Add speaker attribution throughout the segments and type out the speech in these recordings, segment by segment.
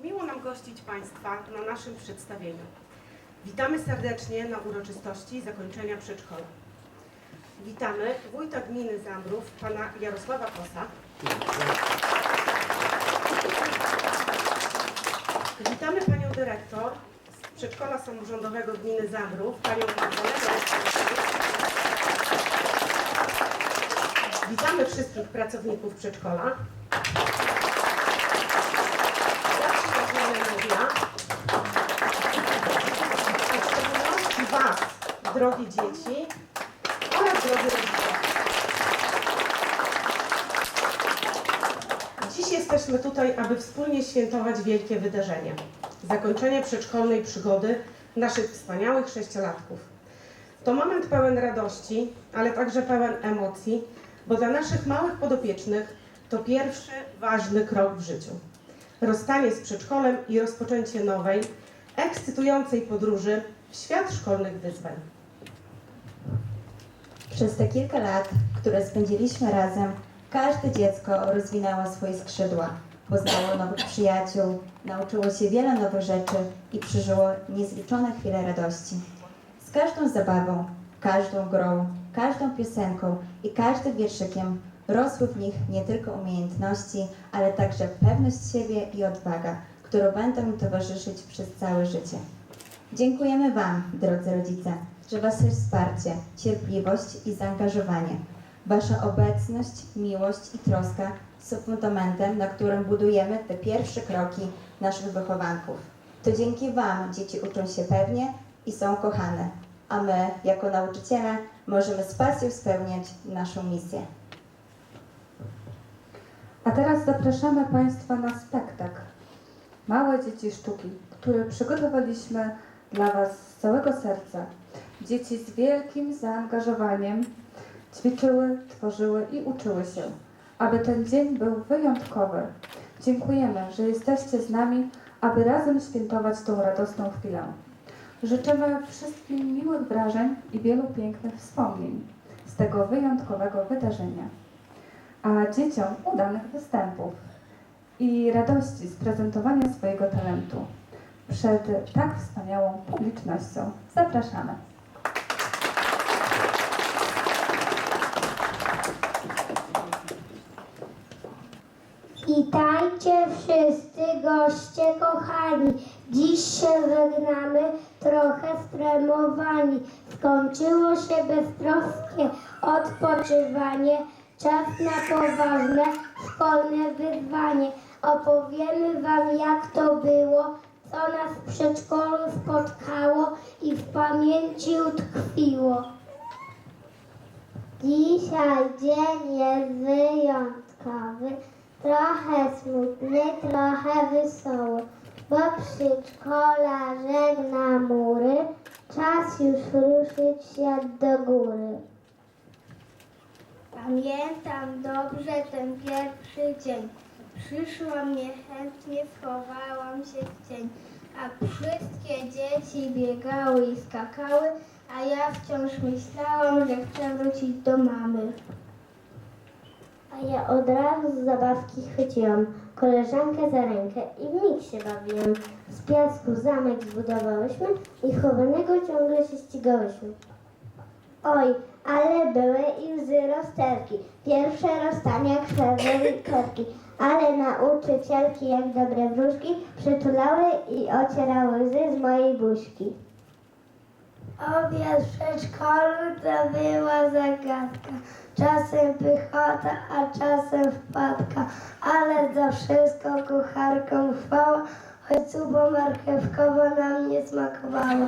Speaker 1: Miło nam gościć Państwa na naszym przedstawieniu. Witamy serdecznie na uroczystości zakończenia przedszkola. Witamy wójta gminy Zambrów, pana Jarosława Kosa. Witamy panią dyrektor z przedszkola samorządowego gminy Zambrów, panią Magdalenę Witamy wszystkich pracowników przedszkola. Zaprzyjaźnione media. W szczególności Was, drogie dzieci oraz drodzy rodzice. Dziś jesteśmy tutaj, aby wspólnie świętować wielkie wydarzenie. Zakończenie przedszkolnej przygody naszych wspaniałych sześciolatków. To moment pełen radości, ale także pełen emocji, bo dla naszych małych podopiecznych to pierwszy ważny krok w życiu. Rozstanie z przedszkolem i rozpoczęcie nowej, ekscytującej podróży w świat szkolnych wyzwań.
Speaker 2: Przez te kilka lat, które spędziliśmy razem, każde dziecko rozwinęło swoje skrzydła, poznało nowych przyjaciół, nauczyło się wiele nowych rzeczy i przeżyło niezliczone chwile radości. Z każdą zabawą, każdą grą, każdą piosenką i każdym wierszykiem rosły w nich nie tylko umiejętności, ale także pewność siebie i odwaga, którą będą im towarzyszyć przez całe życie. Dziękujemy Wam, drodzy rodzice, że Wasze wsparcie, cierpliwość i zaangażowanie, Wasza obecność, miłość i troska są fundamentem, na którym budujemy te pierwsze kroki naszych wychowanków. To dzięki Wam dzieci uczą się pewnie i są kochane, a my, jako nauczyciele, możemy z pasją spełniać naszą misję.
Speaker 3: A teraz zapraszamy Państwa na spektakl Małe Dzieci Sztuki, który przygotowaliśmy dla Was z całego serca. Dzieci z wielkim zaangażowaniem ćwiczyły, tworzyły i uczyły się, aby ten dzień był wyjątkowy. Dziękujemy, że jesteście z nami, aby razem świętować tą radosną chwilę. Życzymy wszystkim miłych wrażeń i wielu pięknych wspomnień z tego wyjątkowego wydarzenia a dzieciom udanych występów i radości z prezentowania swojego talentu przed tak wspaniałą publicznością. Zapraszamy.
Speaker 4: Witajcie wszyscy goście kochani. Dziś się żegnamy, trochę stremowani. Skończyło się beztroskie odpoczywanie. Czas na poważne szkolne wyzwanie. Opowiemy wam jak to było, co nas w przedszkolu spotkało i w pamięci utkwiło. Dzisiaj dzień jest wyjątkowy, trochę smutny, trochę wesoły, bo przedszkola żegna mury, czas już ruszyć świat do góry. Pamiętam dobrze ten pierwszy dzień. Przyszłam niechętnie, schowałam się w cień, a wszystkie dzieci biegały i skakały, a ja wciąż myślałam, że chcę wrócić do mamy. A ja od razu z zabawki chwyciłam koleżankę za rękę i w mig się bawiłam. Z piasku zamek zbudowałyśmy i chowanego ciągle się ścigałyśmy. Oj, ale były i łzy rozterki, pierwsze rozstania krzewy i korki, ale nauczycielki jak dobre wróżki przytulały i ocierały łzy z mojej buźki. Obiad w przedszkolu to była zagadka. Czasem pychota, a czasem wpadka. Ale za wszystko kucharką chwała, choć zupa marchewkowa nam nie smakowała.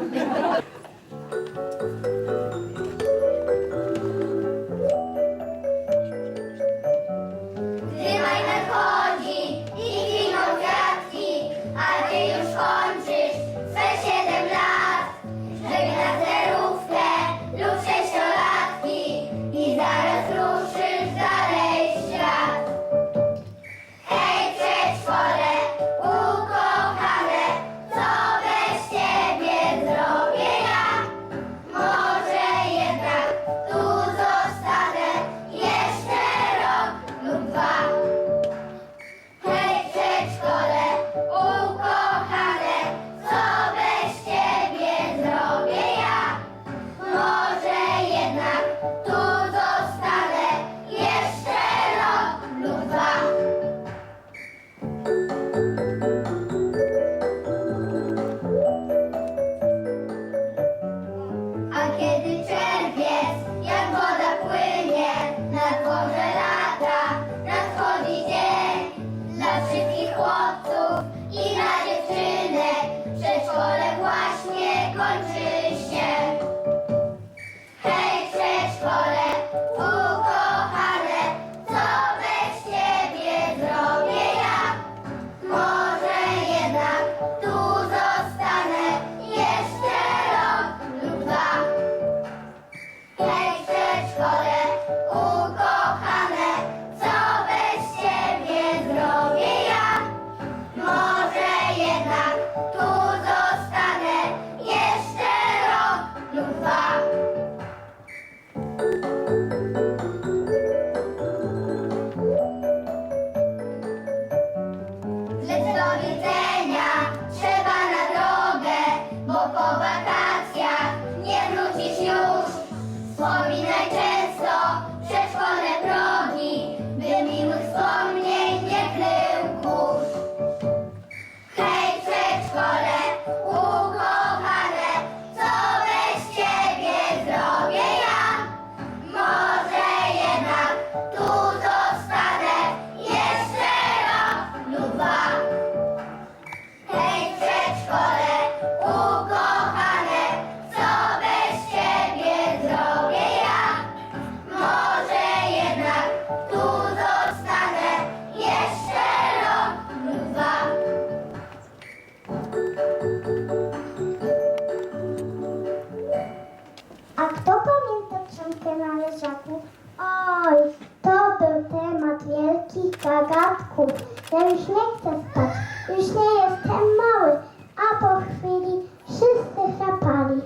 Speaker 5: Chwilkę na leżaku. Oj, to był temat wielkich zagadków. Ja już nie chcę spać, już nie jestem mały. A po chwili wszyscy chrapali.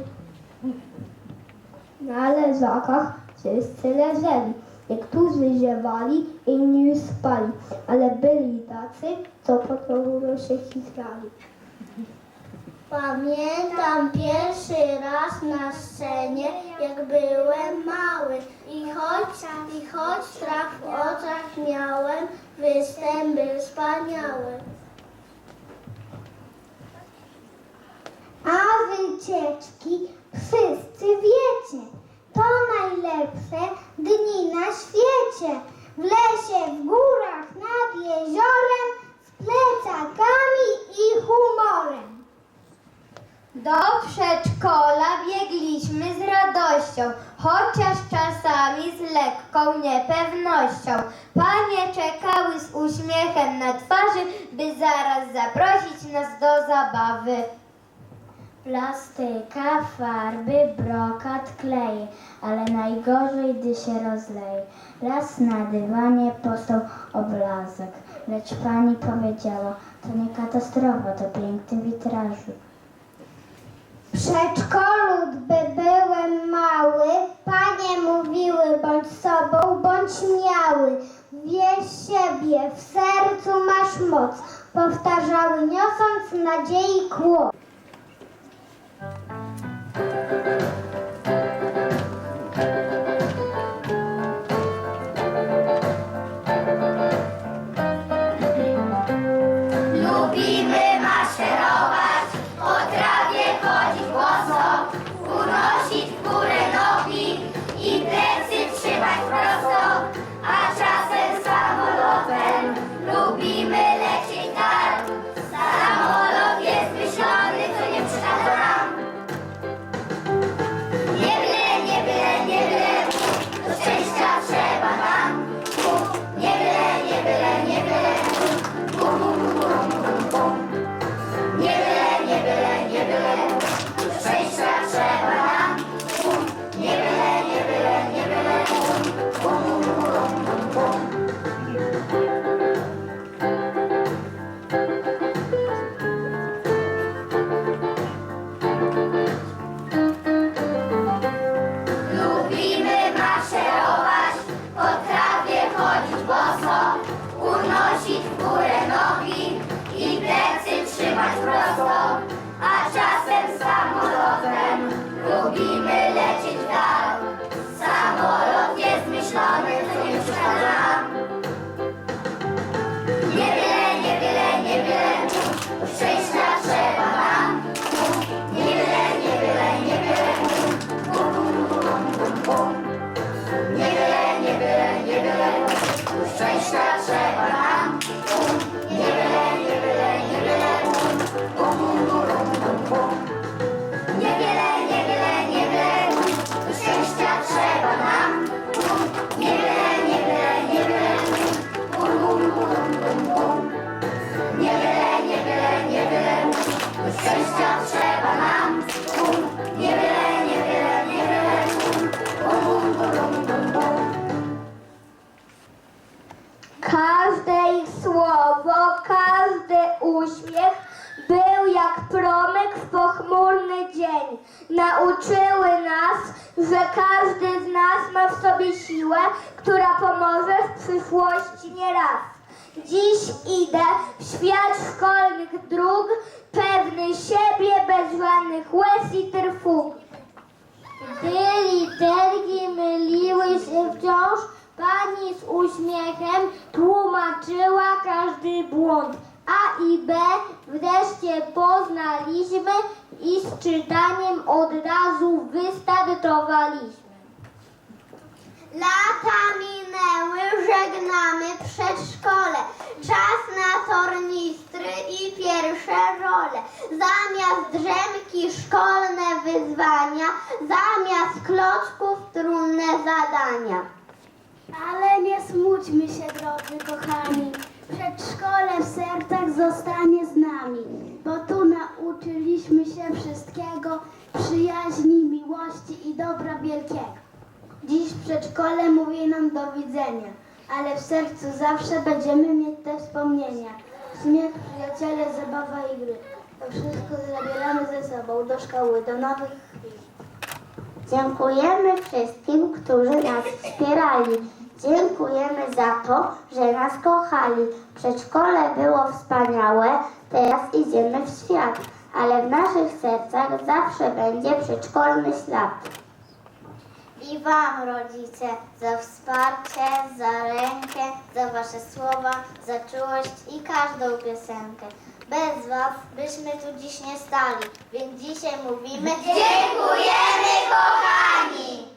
Speaker 6: Na leżakach wszyscy leżeli. Niektórzy ziewali, inni już spali, ale byli tacy, co potrzebują się chichrali.
Speaker 5: Pamiętam pierwszy raz na scenie, jak byłem mały i choć, i choć strach w oczach miałem, występ był wspaniały. A wycieczki wszyscy wiecie, to najlepsze dni na świecie. W lesie, w górach, nad jeziorem, z plecakami i humorem.
Speaker 6: Do przedszkola biegliśmy z radością, chociaż czasami z lekką niepewnością. Panie czekały z uśmiechem na twarzy, by zaraz zaprosić nas do zabawy.
Speaker 5: Plastyka, farby, brokat, kleje, ale najgorzej, gdy się rozleje. Raz na dywanie postał obrazek, lecz pani powiedziała, to nie katastrofa, to piękny witrażu. Przedszkolu, gdy byłem mały, panie mówiły, bądź sobą, bądź miały. Wierz siebie, w sercu masz moc, powtarzały, niosąc nadziei kłop. Lata minęły, żegnamy przedszkole. Czas na tornistry i pierwsze role. Zamiast drzemki szkolne wyzwania, zamiast klocków trudne zadania. Ale nie smućmy się, drodzy kochani. Przedszkole w sercach zostanie z nami, bo tu nauczyliśmy się wszystkiego, przyjaźni, miłości i dobra wielkiego. Dziś
Speaker 4: Przedszkole mówi nam do widzenia, ale w sercu zawsze będziemy mieć te wspomnienia. Śmiech, przyjaciele, zabawa i gry. To wszystko zabieramy ze sobą do szkoły, do nowych chwil.
Speaker 5: Dziękujemy wszystkim, którzy nas wspierali. Dziękujemy za to, że nas kochali. Przedszkole było wspaniałe, teraz idziemy w świat, ale w naszych sercach zawsze będzie przedszkolny ślad. I Wam, rodzice, za wsparcie, za rękę, za Wasze słowa, za czułość i każdą piosenkę. Bez Was byśmy tu dziś nie stali, więc dzisiaj mówimy Dziękujemy, kochani!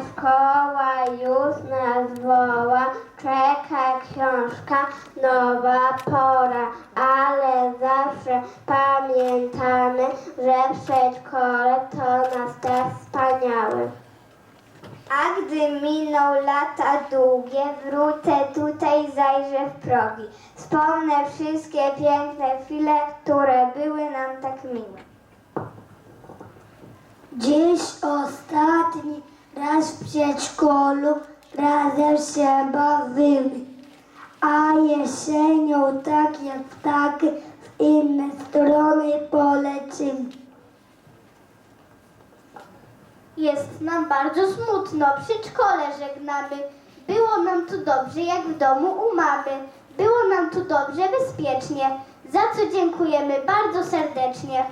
Speaker 5: Szkoła już nas woła, czeka książka, nowa pora, ale zawsze pamiętamy, że przedszkole to nas tak wspaniałe. A gdy miną lata długie, wrócę tutaj, zajrzę w progi. Wspomnę wszystkie piękne chwile, które były nam tak miłe. Dziś ostatni raz w przedszkolu razem się bawimy, a jesienią tak jak ptaki w inne strony polecimy. Jest nam bardzo smutno, przedszkole żegnamy. Było nam tu dobrze, jak w domu u mamy. Było nam tu dobrze, bezpiecznie, za co dziękujemy bardzo serdecznie.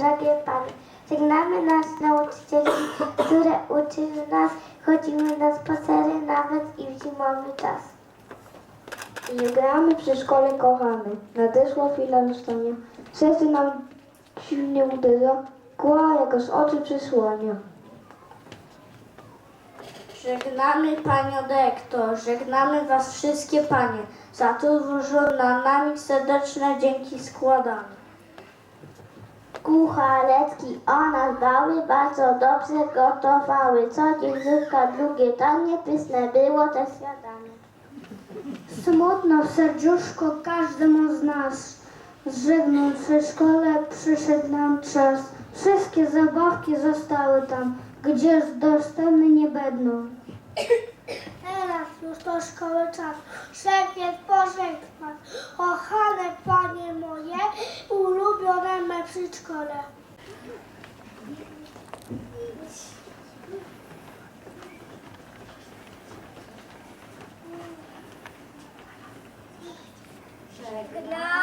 Speaker 7: Drogie Panie. Żegnamy nas nauczycieli, które uczyły nas, chodzimy na spacery nawet i w zimowy czas.
Speaker 6: Gramy przy szkole kochany. Nadeszła chwila rozstania. Serce nam silnie uderza. Kła z oczy przysłania.
Speaker 4: Żegnamy Panią Dyrektor, żegnamy Was wszystkie Panie, za to, że na nami serdeczne dzięki składamy.
Speaker 7: Kucharecki o nas dbały, bardzo dobrze gotowały. Co dzień zupka, drugie danie, pyszne było te śniadanie.
Speaker 6: Smutno w serduszku każdemu z nas. Z żegnąc przy szkole przyszedł nam czas. Wszystkie zabawki zostały tam, gdzie dostępne nie będą.
Speaker 7: Teraz już do szkoły czas. Szefie pożegnać. Kochane panie moje, ulubione me przedszkole.
Speaker 5: Żegnamy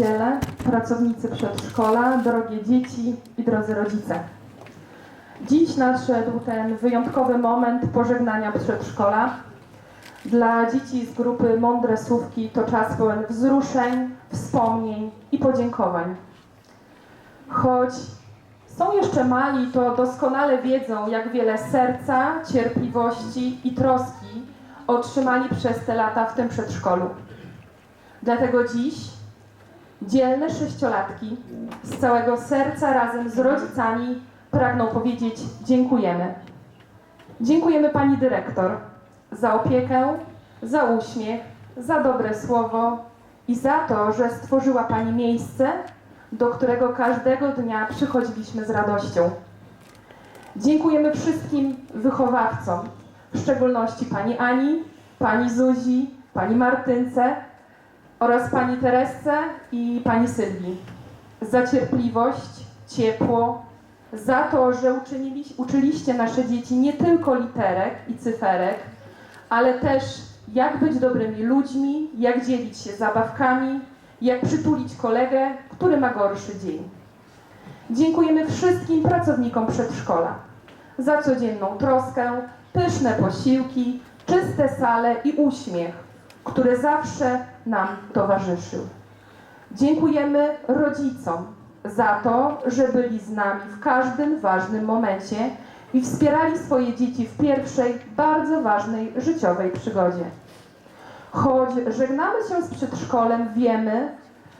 Speaker 8: nauczyciele, pracownicy przedszkola, drogie dzieci i drodzy rodzice. Dziś nadszedł ten wyjątkowy moment pożegnania przedszkola. Dla dzieci z grupy Mądre Słówki to czas pełen wzruszeń, wspomnień i podziękowań. Choć są jeszcze mali, to doskonale wiedzą, jak wiele serca, cierpliwości i troski otrzymali przez te lata w tym przedszkolu. Dlatego dziś dzielne sześciolatki z całego serca razem z rodzicami pragną powiedzieć dziękujemy. Dziękujemy pani dyrektor za opiekę, za uśmiech, za dobre słowo i za to, że stworzyła pani miejsce, do którego każdego dnia przychodziliśmy z radością. Dziękujemy wszystkim wychowawcom, w szczególności pani Ani, pani Zuzi, pani Martynce oraz pani Teresce i pani Sylwii za cierpliwość, ciepło, za to, że uczynili, uczyliście nasze dzieci nie tylko literek i cyferek, ale też jak być dobrymi ludźmi, jak dzielić się zabawkami, jak przytulić kolegę, który ma gorszy dzień. Dziękujemy wszystkim pracownikom przedszkola za codzienną troskę, pyszne posiłki, czyste sale i uśmiech, który zawsze nam towarzyszył. Dziękujemy rodzicom za to, że byli z nami w każdym ważnym momencie i wspierali swoje dzieci w pierwszej, bardzo ważnej życiowej przygodzie. Choć żegnamy się z przedszkolem, wiemy,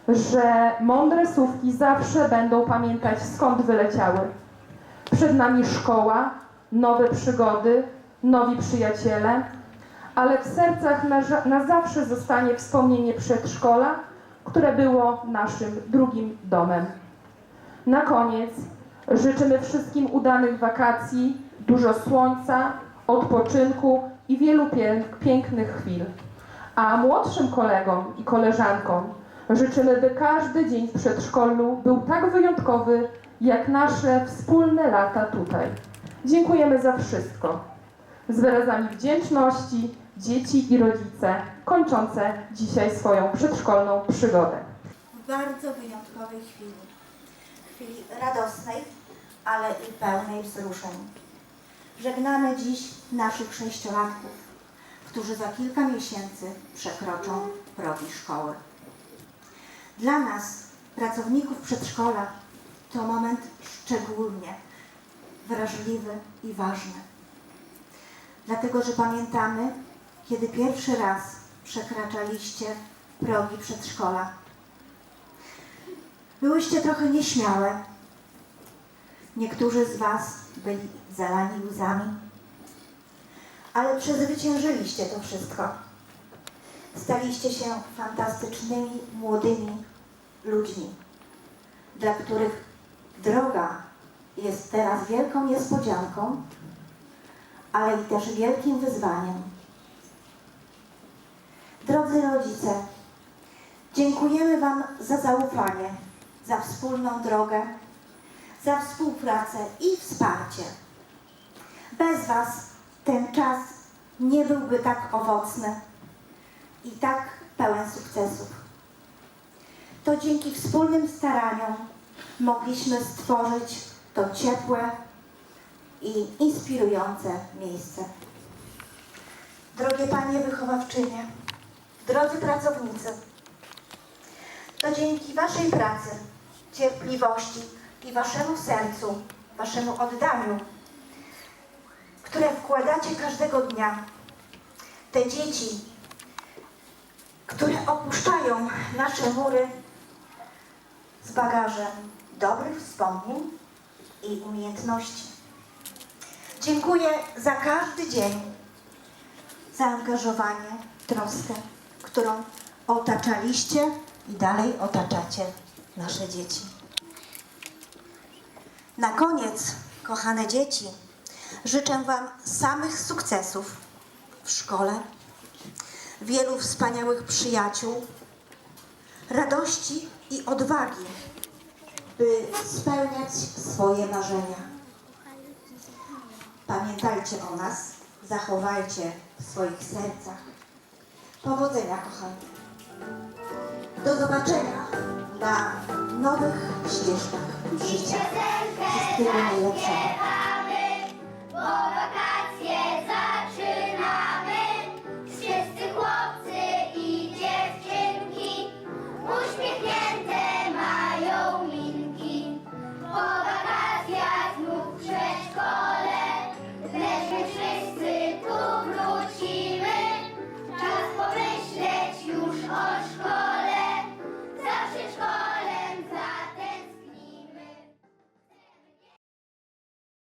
Speaker 8: że mądre słówki zawsze będą pamiętać skąd wyleciały. Przed nami szkoła, nowe przygody, nowi przyjaciele, ale w sercach na, na zawsze zostanie wspomnienie przedszkola, które było naszym drugim domem. Na koniec życzymy wszystkim udanych wakacji, dużo słońca, odpoczynku i wielu pię- pięknych chwil. A młodszym kolegom i koleżankom życzymy, by każdy dzień w przedszkolu był tak wyjątkowy, jak nasze wspólne lata tutaj. Dziękujemy za wszystko. Z wyrazami wdzięczności dzieci i rodzice kończące dzisiaj swoją przedszkolną przygodę.
Speaker 9: w bardzo wyjątkowej chwili. Chwili radosnej, ale i pełnej wzruszeń. Żegnamy dziś naszych sześciolatków, którzy za kilka miesięcy przekroczą progi szkoły. Dla nas, pracowników przedszkola, to moment szczególnie wrażliwy i ważny. Dlatego, że pamiętamy, kiedy pierwszy raz przekraczaliście progi przedszkola. Byłyście trochę nieśmiałe. Niektórzy z Was byli zalani łzami, ale przezwyciężyliście to wszystko. Staliście się fantastycznymi, młodymi ludźmi, dla których droga jest teraz wielką niespodzianką, ale i też wielkim wyzwaniem. Drodzy rodzice, Dziękujemy Wam za zaufanie, za wspólną drogę, za współpracę i wsparcie. Bez Was ten czas nie byłby tak owocny i tak pełen sukcesów. To dzięki wspólnym staraniom mogliśmy stworzyć to ciepłe i inspirujące miejsce. Drogie Panie wychowawczynie, drodzy pracownicy, to dzięki Waszej pracy, cierpliwości i Waszemu sercu, Waszemu oddaniu, które wkładacie każdego dnia, te dzieci, które opuszczają nasze mury z bagażem dobrych wspomnień i umiejętności. Dziękuję za każdy dzień, zaangażowanie, troskę, którą otaczaliście i dalej otaczacie nasze dzieci. Na koniec, kochane dzieci, życzę Wam samych sukcesów w szkole, wielu wspaniałych przyjaciół, radości i odwagi, by spełniać swoje marzenia. Pamiętajcie o nas, zachowajcie w swoich sercach. Powodzenia, kochani. Do zobaczenia na nowych ścieżkach życia. Wszystkiego najlepszego.